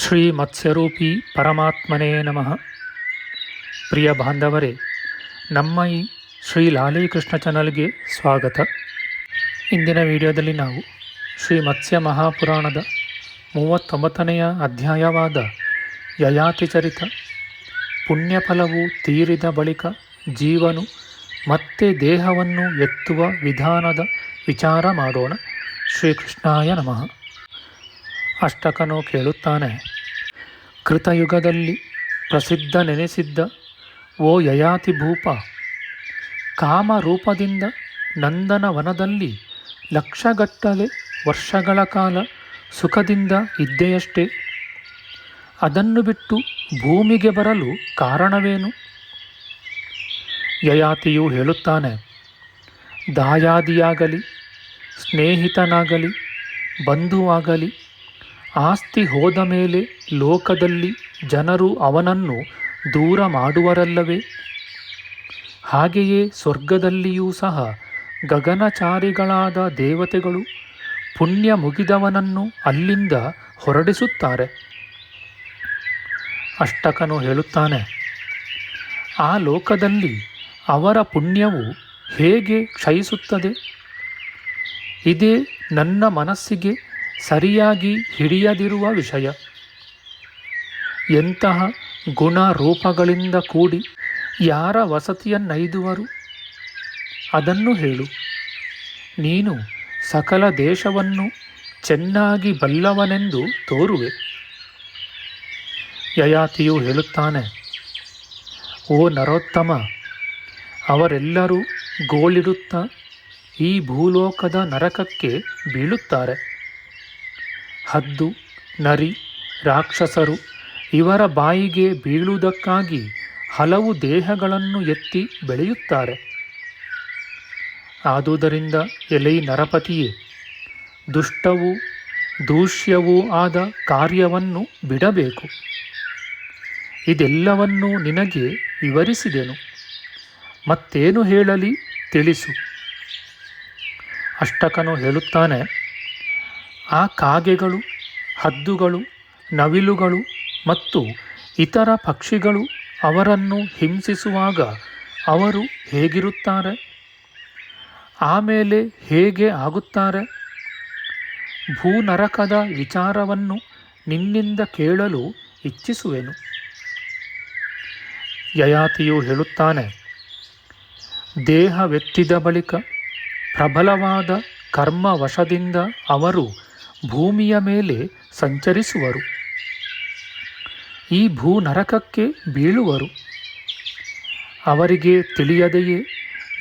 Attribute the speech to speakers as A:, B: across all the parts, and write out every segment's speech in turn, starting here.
A: ಶ್ರೀ ಮತ್ಸ್ಯರೂಪಿ ಪರಮಾತ್ಮನೇ ನಮಃ. ಪ್ರಿಯ ಬಾಂಧವರೇ, ನಮ್ಮ ಈ ಶ್ರೀ ಲಾಲೀಕೃಷ್ಣ ಚಾನಲ್ಗೆ ಸ್ವಾಗತ. ಇಂದಿನ ವಿಡಿಯೋದಲ್ಲಿ ನಾವು ಶ್ರೀ ಮತ್ಸ್ಯ ಮಹಾಪುರಾಣದ ಮೂವತ್ತೊಂಬತ್ತನೆಯ ಅಧ್ಯಾಯವಾದ ಯಯಾತಿ ಚರಿತ, ಪುಣ್ಯಫಲವು ತೀರಿದ ಬಳಿಕ ಜೀವನು ಮತ್ತೆ ದೇಹವನ್ನು ಎತ್ತುವ ವಿಧಾನದ ವಿಚಾರ ಮಾಡೋಣ. ಶ್ರೀಕೃಷ್ಣಾಯ ನಮಃ. ಅಷ್ಟಕನು ಕೇಳುತ್ತಾನೆ. ಕೃತಯುಗದಲ್ಲಿ ಪ್ರಸಿದ್ಧ ನೆನೆಸಿದ್ದ, ಓ ಯಯಾತಿ ಭೂಪ ಕಾಮರೂಪದಿಂದ ನಂದನವನದಲ್ಲಿ ಲಕ್ಷಗಟ್ಟಲೆ ವರ್ಷಗಳ ಕಾಲ ಸುಖದಿಂದ ಇದ್ದೆಯಷ್ಟೇ. ಅದನ್ನು ಬಿಟ್ಟು ಭೂಮಿಗೆ ಬರಲು ಕಾರಣವೇನು? ಯಯಾತಿಯು ಹೇಳುತ್ತಾನೆ, ದಾಯಾದಿಯಾಗಲಿ, ಸ್ನೇಹಿತನಾಗಲಿ, ಬಂಧುವಾಗಲಿ ಆಸ್ತಿ ಹೋದ ಮೇಲೆ ಲೋಕದಲ್ಲಿ ಜನರು ಅವನನ್ನು ದೂರ ಮಾಡುವರಲ್ಲವೇ? ಹಾಗೆಯೇ ಸ್ವರ್ಗದಲ್ಲಿಯೂ ಸಹ ಗಗನಚಾರಿಗಳಾದ ದೇವತೆಗಳು ಪುಣ್ಯ ಮುಗಿದವನನ್ನು ಅಲ್ಲಿಂದ ಹೊರಡಿಸುತ್ತಾರೆ. ಅಷ್ಟಕನು ಹೇಳುತ್ತಾನೆ, ಆ ಲೋಕದಲ್ಲಿ ಅವರ ಪುಣ್ಯವು ಹೇಗೆ ಕ್ಷಯಿಸುತ್ತದೆ? ಇದೇ ನನ್ನ ಮನಸ್ಸಿಗೆ ಸರಿಯಾಗಿ ಹಿಡಿಯದಿರುವ ವಿಷಯ. ಎಂತಹ ಗುಣ ರೂಪಗಳಿಂದ ಕೂಡಿ ಯಾರ ವಸತಿಯನ್ನೈದುವರು? ಅದನ್ನು ಹೇಳು. ನೀನು ಸಕಲ ದೇಶವನ್ನು ಚೆನ್ನಾಗಿ ಬಲ್ಲವನೆಂದು ತೋರುವೆ. ಯಯಾತಿಯು ಹೇಳುತ್ತಾನೆ, ಓ ನರೋತ್ತಮ, ಅವರೆಲ್ಲರೂ ಗೋಳಿಡುತ್ತಾ ಈ ಭೂಲೋಕದ ನರಕಕ್ಕೆ ಬೀಳುತ್ತಾರೆ. ಹದ್ದು, ನರಿ, ರಾಕ್ಷಸರು ಇವರ ಬಾಯಿಗೆ ಬೀಳುವುದಕ್ಕಾಗಿ ಹಲವು ದೇಹಗಳನ್ನು ಎತ್ತಿ ಬೆಳೆಯುತ್ತಾರೆ. ಆದುದರಿಂದ ಎಲೈ ನರಪತಿಯೇ, ದುಷ್ಟವೂ ದೂಷ್ಯವೂ ಆದ ಕಾರ್ಯವನ್ನು ಬಿಡಬೇಕು. ಇದೆಲ್ಲವನ್ನೂ ನಿನಗೆ ವಿವರಿಸಿದೆನು. ಮತ್ತೇನು ಹೇಳಲಿ ತಿಳಿಸು. ಅಷ್ಟಕನು ಹೇಳುತ್ತಾನೆ ಆ ಕಾಗೆಗಳು, ಹದ್ದುಗಳು, ನವಿಲುಗಳು ಮತ್ತು ಇತರ ಪಕ್ಷಿಗಳು ಅವರನ್ನು ಹಿಂಸಿಸುವಾಗ ಅವರು ಹೇಗಿರುತ್ತಾರೆ? ಆಮೇಲೆ ಹೇಗೆ ಆಗುತ್ತಾರೆ? ಭೂನರಕದ ವಿಚಾರವನ್ನು ನಿನ್ನಿಂದ ಕೇಳಲು ಇಚ್ಛಿಸುವೆನು. ಯಯಾತಿಯು ಹೇಳುತ್ತಾನೆ, ದೇಹವೆತ್ತಿದ ಬಳಿಕ ಪ್ರಬಲವಾದ ಕರ್ಮವಶದಿಂದ ಅವರು ಭೂಮಿಯ ಮೇಲೆ ಸಂಚರಿಸುವರು. ಈ ಭೂ ನರಕಕ್ಕೆ ಬೀಳುವರು. ಅವರಿಗೆ ತಿಳಿಯದೆಯೇ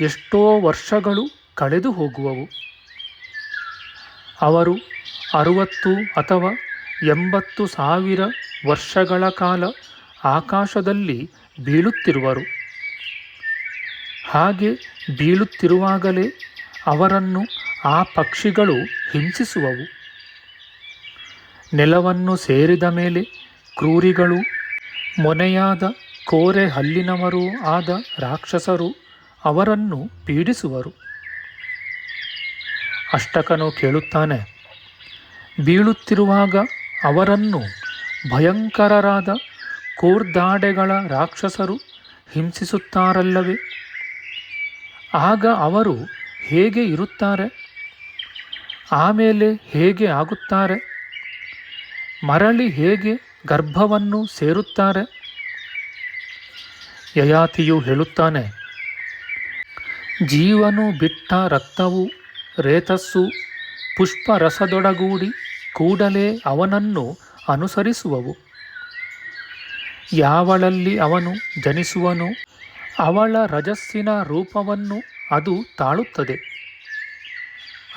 A: ಎಷ್ಟೋ ವರ್ಷಗಳು ಕಳೆದು ಹೋಗುವವು. ಅವರು ಅರುವತ್ತು ಅಥವಾ ಎಂಬತ್ತು ಸಾವಿರ ವರ್ಷಗಳ ಕಾಲ ಆಕಾಶದಲ್ಲಿ ಬೀಳುತ್ತಿರುವರು. ಹಾಗೆ ಬೀಳುತ್ತಿರುವಾಗಲೇ ಅವರನ್ನು ಆ ಪಕ್ಷಿಗಳು ಹಿಂಸಿಸುವವು. ನೆಲವನ್ನು ಸೇರಿದ ಮೇಲೆ ಕ್ರೂರಿಗಳು ಮೊನೆಯಾದ ಕೋರೆ ಹಲ್ಲಿನವರೂ ಆದ ರಾಕ್ಷಸರು ಅವರನ್ನು ಪೀಡಿಸುವರು. ಅಷ್ಟಕನು ಕೇಳುತ್ತಾನೆ, ಬೀಳುತ್ತಿರುವಾಗ ಅವರನ್ನು ಭಯಂಕರರಾದ ಕೋರ್ದಾಡೆಗಳ ರಾಕ್ಷಸರು ಹಿಂಸಿಸುತ್ತಾರಲ್ಲವೇ? ಆಗ ಅವರು ಹೇಗೆ ಇರುತ್ತಾರೆ? ಆಮೇಲೆ ಹೇಗೆ ಆಗುತ್ತಾರೆ? ಮರಳಿ ಹೇಗೆ ಗರ್ಭವನ್ನು ಸೇರುತ್ತಾರೆ? ಯಯಾತಿಯು ಹೇಳುತ್ತಾನೆ, ಜೀವನು ಬಿಟ್ಟ ರಕ್ತವು ರೇತಸ್ಸು ಪುಷ್ಪರಸದೊಡಗೂಡಿ ಕೂಡಲೇ ಅವನನ್ನು ಅನುಸರಿಸುವವು. ಯಾವಳಲ್ಲಿ ಅವನು ಜನಿಸುವನು ಅವಳ ರಜಸ್ಸಿನ ರೂಪವನ್ನು ಅದು ತಾಳುತ್ತದೆ.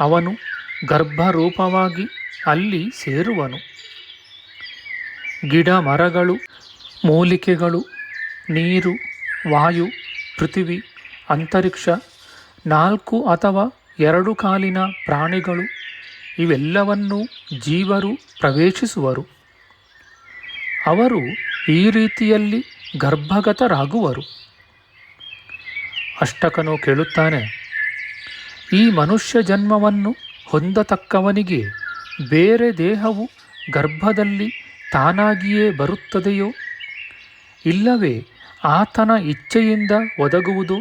A: ಅವನು ಗರ್ಭರೂಪವಾಗಿ ಅಲ್ಲಿ ಸೇರುವನು. ಗಿಡ ಮರಗಳು ಮೂಲಿಕೆಗಳು, ನೀರು, ವಾಯು, ಪೃಥಿವಿ, ಅಂತರಿಕ್ಷ, ನಾಲ್ಕು ಅಥವಾ ಎರಡು ಕಾಲಿನ ಪ್ರಾಣಿಗಳು, ಇವೆಲ್ಲವನ್ನೂ ಜೀವರು ಪ್ರವೇಶಿಸುವರು. ಅವರು ಈ ರೀತಿಯಲ್ಲಿ ಗರ್ಭಗತರಾಗುವರು. ಅಷ್ಟಕನು ಕೇಳುತ್ತಾನೆ, ಈ ಮನುಷ್ಯ ಜನ್ಮವನ್ನು ಹೊಂದತಕ್ಕವನಿಗೆ ಬೇರೆ ದೇಹವು ಗರ್ಭದಲ್ಲಿ ತಾನಾಗಿಯೇ ಬರುತ್ತದೆಯೋ? ಇಲ್ಲವೇ ಆತನ ಇಚ್ಛೆಯಿಂದ ಒದಗುವುದು?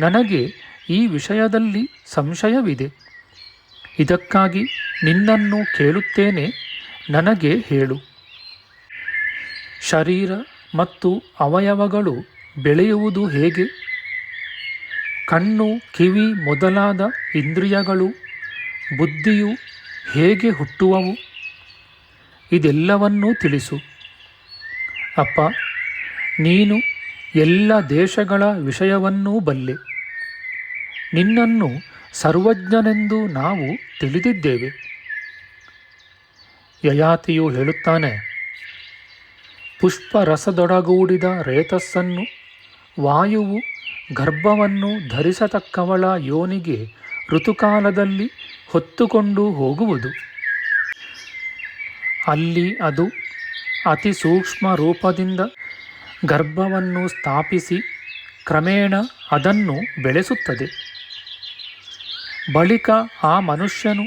A: ನನಗೆ ಈ ವಿಷಯದಲ್ಲಿ ಸಂಶಯವಿದೆ. ಇದಕ್ಕಾಗಿ ನಿನ್ನನ್ನು ಕೇಳುತ್ತೇನೆ, ನನಗೆ ಹೇಳು. ಶರೀರ ಮತ್ತು ಅವಯವಗಳು ಬೆಳೆಯುವುದು ಹೇಗೆ? ಕಣ್ಣು, ಕಿವಿ ಮೊದಲಾದ ಇಂದ್ರಿಯಗಳು, ಬುದ್ಧಿಯು ಹೇಗೆ ಹುಟ್ಟುವವು? ಇದೆಲ್ಲವನ್ನೂ ತಿಳಿಸು. ಅಪ್ಪ, ನೀನು ಎಲ್ಲ ದೇಶಗಳ ವಿಷಯವನ್ನೂ ಬಲ್ಲೆ. ನಿನ್ನನ್ನು ಸರ್ವಜ್ಞನೆಂದು ನಾವು ತಿಳಿದಿದ್ದೇವೆ. ಯಯಾತಿಯು ಹೇಳುತ್ತಾನೆ, ಪುಷ್ಪರಸದೊಡಗೂಡಿದ ರೇತಸ್ಸನ್ನು, ವಾಯುವು ಗರ್ಭವನ್ನು ಧರಿಸತಕ್ಕವಳ ಯೋನಿಗೆ ಋತುಕಾಲದಲ್ಲಿ ಹೊತ್ತುಕೊಂಡು ಹೋಗುವುದು. ಅಲ್ಲಿ ಅದು ಅತಿ ಸೂಕ್ಷ್ಮ ರೂಪದಿಂದ ಗರ್ಭವನ್ನು ಸ್ಥಾಪಿಸಿ ಕ್ರಮೇಣ ಅದನ್ನು ಬೆಳೆಸುತ್ತದೆ. ಬಳಿಕ ಆ ಮನುಷ್ಯನು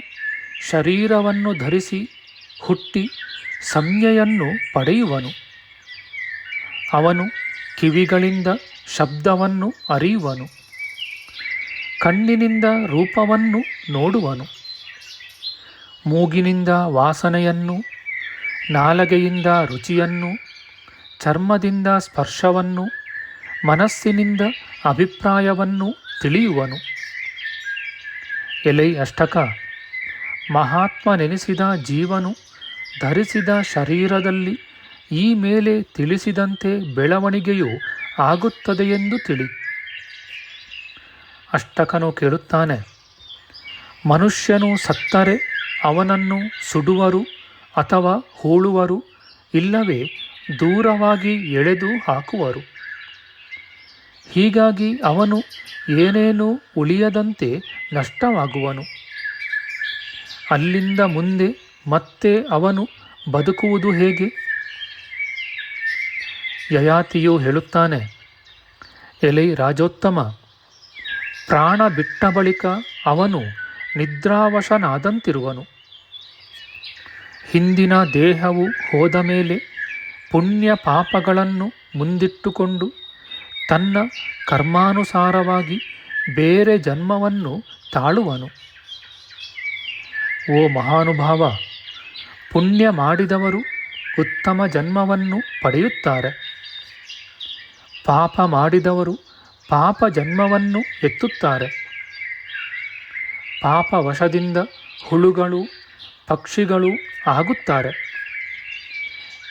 A: ಶರೀರವನ್ನು ಧರಿಸಿ ಹುಟ್ಟಿ ಸಂಜ್ಞೆಯನ್ನು ಪಡೆಯುವನು. ಅವನು ಕಿವಿಗಳಿಂದ ಶಬ್ದವನ್ನು ಅರಿಯುವನು. ಕಣ್ಣಿನಿಂದ ರೂಪವನ್ನು ನೋಡುವನು. ಮೂಗಿನಿಂದ ವಾಸನೆಯನ್ನು ನಾಲಗೆಯಿಂದ ರುಚಿಯನ್ನು, ಚರ್ಮದಿಂದ ಸ್ಪರ್ಶವನ್ನು, ಮನಸ್ಸಿನಿಂದ ಅಭಿಪ್ರಾಯವನ್ನು ತಿಳಿಯುವನು. ಎಲೈ ಅಷ್ಟಕ ಮಹಾತ್ಮನೆನಿಸಿದ ಜೀವನು ಧರಿಸಿದ ಶರೀರದಲ್ಲಿ ಈ ಮೇಲೆ ತಿಳಿಸಿದಂತೆ ಬೆಳವಣಿಗೆಯು ಆಗುತ್ತದೆಯೆಂದು ತಿಳಿ. ಅಷ್ಟಕನು ಕೇಳುತ್ತಾನೆ, ಮನುಷ್ಯನು ಸತ್ತರೆ ಅವನನ್ನು ಸುಡುವರು ಅಥವಾ ಹೂಳುವರು ಇಲ್ಲವೇ ದೂರವಾಗಿ ಎಳೆದು ಹಾಕುವರು. ಹೀಗಾಗಿ ಅವನು ಏನೇನೂ ಉಳಿಯದಂತೆ ನಷ್ಟವಾಗುವನು. ಅಲ್ಲಿಂದ ಮುಂದೆ ಮತ್ತೆ ಅವನು ಬದುಕುವುದು ಹೇಗೆ? ಯಯಾತಿಯು ಹೇಳುತ್ತಾನೆ, ಎಲೆ ರಾಜೋತ್ತಮ, ಪ್ರಾಣ ಬಿಟ್ಟ ಬಳಿಕ ಅವನು ನಿದ್ರಾವಶನಾದಂತಿರುವನು. ಹಿಂದಿನ ದೇಹವು ಹೋದ ಮೇಲೆ ಪುಣ್ಯ ಪಾಪಗಳನ್ನು ಮುಂದಿಟ್ಟುಕೊಂಡು ತನ್ನ ಕರ್ಮಾನುಸಾರವಾಗಿ ಬೇರೆ ಜನ್ಮವನ್ನು ತಾಳುವನು. ಓ ಮಹಾನುಭಾವ, ಪುಣ್ಯ ಮಾಡಿದವರು ಉತ್ತಮ ಜನ್ಮವನ್ನು ಪಡೆಯುತ್ತಾರೆ. ಪಾಪ ಮಾಡಿದವರು ಪಾಪ ಜನ್ಮವನ್ನು ಎತ್ತುತ್ತಾರೆ. ಪಾಪ ವಶದಿಂದ ಹುಳುಗಳು ಪಕ್ಷಿಗಳು ಆಗುತ್ತಾರೆ.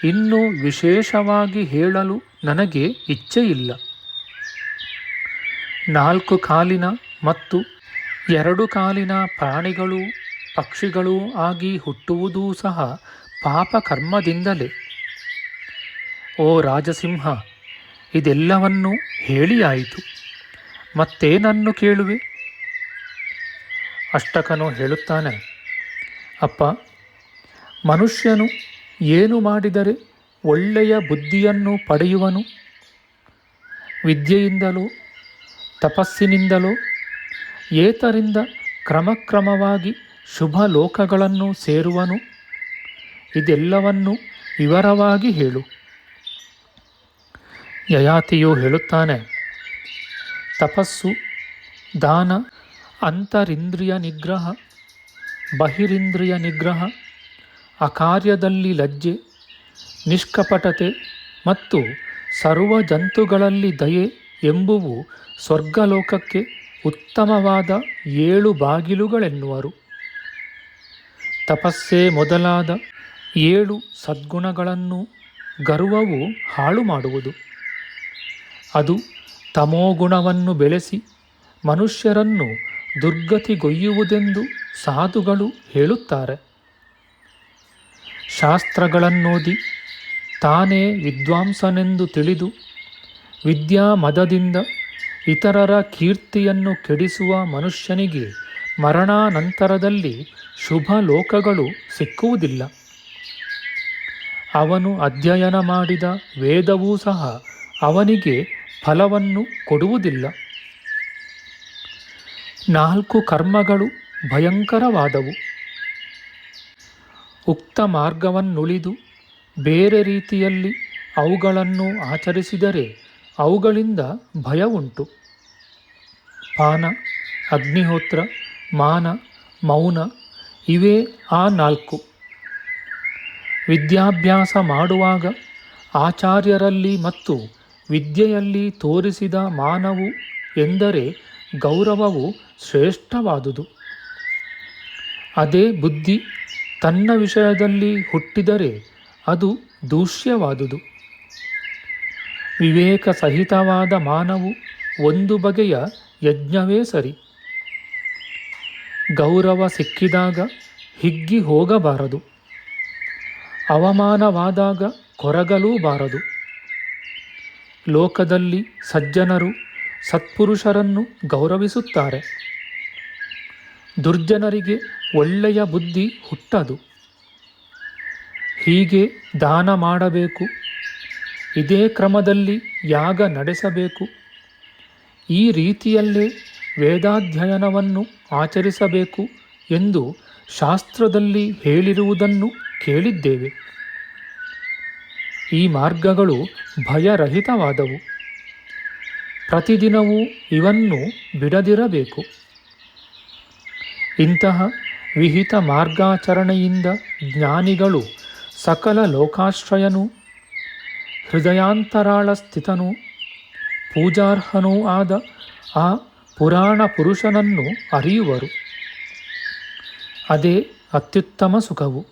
A: ಇನ್ನು ವಿಶೇಷವಾಗಿ ಹೇಳಲು ನನಗೆ ಇಚ್ಛೆಯಿಲ್ಲ ನಾಲ್ಕು ಕಾಲಿನ ಮತ್ತು ಎರಡು ಕಾಲಿನ ಪ್ರಾಣಿಗಳು ಪಕ್ಷಿಗಳು ಆಗಿ ಹುಟ್ಟುವುದೂ ಸಹ ಪಾಪ ಕರ್ಮದಿಂದಲೇ ಓ ರಾಜಸಿಂಹ, ಇದೆಲ್ಲವನ್ನೂ ಹೇಳಿಯಾಯಿತು ಮತ್ತೇನನ್ನು ಕೇಳುವೆ? ಅಷ್ಟಕನು ಹೇಳುತ್ತಾನೆ ಅಪ್ಪ, ಮನುಷ್ಯನು ಏನು ಮಾಡಿದರೆ ಒಳ್ಳೆಯ ಬುದ್ಧಿಯನ್ನು ಪಡೆಯುವನು? ವಿದ್ಯೆಯಿಂದಲೋ, ತಪಸ್ಸಿನಿಂದಲೋ, ಏತರಿಂದ ಕ್ರಮಕ್ರಮವಾಗಿ ಶುಭ ಲೋಕಗಳನ್ನು ಸೇರುವನು? ಇದೆಲ್ಲವನ್ನು ವಿವರವಾಗಿ ಹೇಳು. ಯಯಾತಿಯು ಹೇಳುತ್ತಾನೆ, ತಪಸ್ಸು, ದಾನ, ಅಂತರಿಂದ್ರಿಯ ನಿಗ್ರಹ ಬಹಿರಿಂದ್ರಿಯ ನಿಗ್ರಹ, ಅಕಾರ್ಯದಲ್ಲಿ ಲಜ್ಜೆ, ನಿಷ್ಕಪಟತೆ ಮತ್ತು ಸರ್ವ ಜಂತುಗಳಲ್ಲಿ ದಯೆ ಎಂಬುವು ಸ್ವರ್ಗಲೋಕಕ್ಕೆ ಉತ್ತಮವಾದ ಏಳು ಬಾಗಿಲುಗಳೆನ್ನುವರು. ತಪಸ್ಸೇ ಮೊದಲಾದ ಏಳು ಸದ್ಗುಣಗಳನ್ನು ಗರ್ವವು ಹಾಳು ಮಾಡುವುದು ಅದು ತಮೋಗುಣವನ್ನು ಬೆಳೆಸಿ ಮನುಷ್ಯರನ್ನು ದುರ್ಗತಿಗೊಯ್ಯುವುದೆಂದು ಸಾಧುಗಳು ಹೇಳುತ್ತಾರೆ. ಶಾಸ್ತ್ರಗಳನ್ನೋದಿ ತಾನೇ ವಿದ್ವಾಂಸನೆಂದು ತಿಳಿದು ವಿದ್ಯಾ ಮದದಿಂದ ಇತರರ ಕೀರ್ತಿಯನ್ನು ಕೆಡಿಸುವ ಮನುಷ್ಯನಿಗೆ ಮರಣಾನಂತರದಲ್ಲಿ ಶುಭ ಲೋಕಗಳು ಸಿಕ್ಕುವುದಿಲ್ಲ. ಅವನು ಅಧ್ಯಯನ ಮಾಡಿದ ವೇದವೂ ಸಹ ಅವನಿಗೆ ಫಲವನ್ನು ಕೊಡುವುದಿಲ್ಲ. ನಾಲ್ಕು ಕರ್ಮಗಳು ಭಯಂಕರವಾದವು. ಉಕ್ತ ಮಾರ್ಗವನ್ನುಳಿದು ಬೇರೆ ರೀತಿಯಲ್ಲಿ ಅವುಗಳನ್ನು ಆಚರಿಸಿದರೆ ಅವುಗಳಿಂದ ಭಯ ಉಂಟು ಪಾನ, ಅಗ್ನಿಹೋತ್ರ, ಮಾನ, ಮೌನ ಇವೇ ಆ ನಾಲ್ಕು. ವಿದ್ಯಾಭ್ಯಾಸ ಮಾಡುವಾಗ ಆಚಾರ್ಯರಲ್ಲಿ ಮತ್ತು ವಿದ್ಯೆಯಲ್ಲಿ ತೋರಿಸಿದ ಮಾನವು ಎಂದರೆ ಗೌರವವು ಶ್ರೇಷ್ಠವಾದುದು. ಅದೇ ಬುದ್ಧಿ ತನ್ನ ವಿಷಯದಲ್ಲಿ ಹುಟ್ಟಿದರೆ ಅದು ದೂಷ್ಯವಾದುದು. ವಿವೇಕ ಸಹಿತವಾದ ಮಾನವು ಒಂದು ಬಗೆಯ ಯಜ್ಞವೇ ಸರಿ. ಗೌರವ ಸಿಕ್ಕಿದಾಗ ಹಿಗ್ಗಿ ಹೋಗಬಾರದು. ಅವಮಾನವಾದಾಗ ಕೊರಗಲೂಬಾರದು. ಲೋಕದಲ್ಲಿ ಸಜ್ಜನರು ಸತ್ಪುರುಷರನ್ನು ಗೌರವಿಸುತ್ತಾರೆ. ದುರ್ಜನರಿಗೆ ಒಳ್ಳೆಯ ಬುದ್ಧಿ ಹುಟ್ಟದು. ಹೀಗೆ ದಾನ ಮಾಡಬೇಕು. ಇದೇ ಕ್ರಮದಲ್ಲಿ ಯಾಗ ನಡೆಸಬೇಕು. ಈ ರೀತಿಯಲ್ಲೇ ವೇದಾಧ್ಯಯನವನ್ನು ಆಚರಿಸಬೇಕು ಎಂದು ಶಾಸ್ತ್ರದಲ್ಲಿ ಹೇಳಿರುವುದನ್ನು ಕೇಳಿದ್ದೇವೆ. ಈ ಮಾರ್ಗಗಳು ಭಯರಹಿತವಾದವು. ಪ್ರತಿದಿನವೂ ಇವನ್ನು ಬಿಡದಿರಬೇಕು. ಇಂತಹ ವಿಹಿತ ಮಾರ್ಗಾಚರಣೆಯಿಂದ ಜ್ಞಾನಿಗಳು ಸಕಲ ಲೋಕಾಶ್ರಯನು, ಹೃದಯಾಂತರಾಳ ಸ್ಥಿತನು, ಪೂಜಾರ್ಹನೂ ಆದ ಆ ಪುರಾಣ ಪುರುಷನನ್ನು ಅರಿಯುವರು. ಅದೇ ಅತ್ಯುತ್ತಮ ಸುಖವು.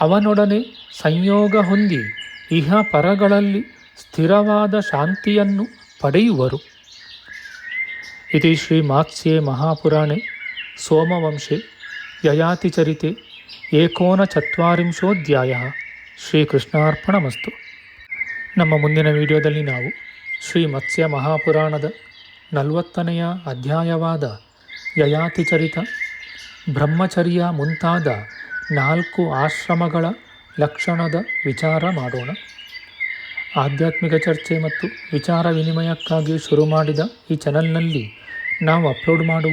A: ಅವನೊಡನೆ ಸಂಯೋಗ ಹೊಂದಿ ಇಹ ಪರಗಳಲ್ಲಿ ಸ್ಥಿರವಾದ ಶಾಂತಿಯನ್ನು ಪಡೆಯುವರು. ಇತಿ ಶ್ರೀ ಮಾತ್ಸ್ಯೆ ಮಹಾಪುರಾಣೆ. ಸೋಮವಂಶೆ ಯಯಾತಿಚರಿತೆ ಏಕೋನಚತ್ವರಿಂಶೋಧ್ಯಾಯ ಶ್ರೀಕೃಷ್ಣಾರ್ಪಣಮಸ್ತು. ನಮ್ಮ ಮುಂದಿನ ವಿಡಿಯೋದಲ್ಲಿ ನಾವು ಶ್ರೀ ಮತ್ಸ್ಯ ಮಹಾಪುರಾಣದ ನಲವತ್ತನೆಯ ಅಧ್ಯಾಯವಾದ ಯಯಾತಿಚರಿತ ಬ್ರಹ್ಮಚರ್ಯ ಮುಂತಾದ ನಾಲ್ಕು ಆಶ್ರಮಗಳ ಲಕ್ಷಣದ ವಿಚಾರ ಮಾಡೋಣ. ಆಧ್ಯಾತ್ಮಿಕ ಚರ್ಚೆ ಮತ್ತು ವಿಚಾರ ವಿನಿಮಯಕ್ಕಾಗಿ ಶುರು ಮಾಡಿದ ಈ ಚಾನಲ್ನಲ್ಲಿ ನಾವು ಅಪ್ಲೋಡ್ ಮಾಡುವ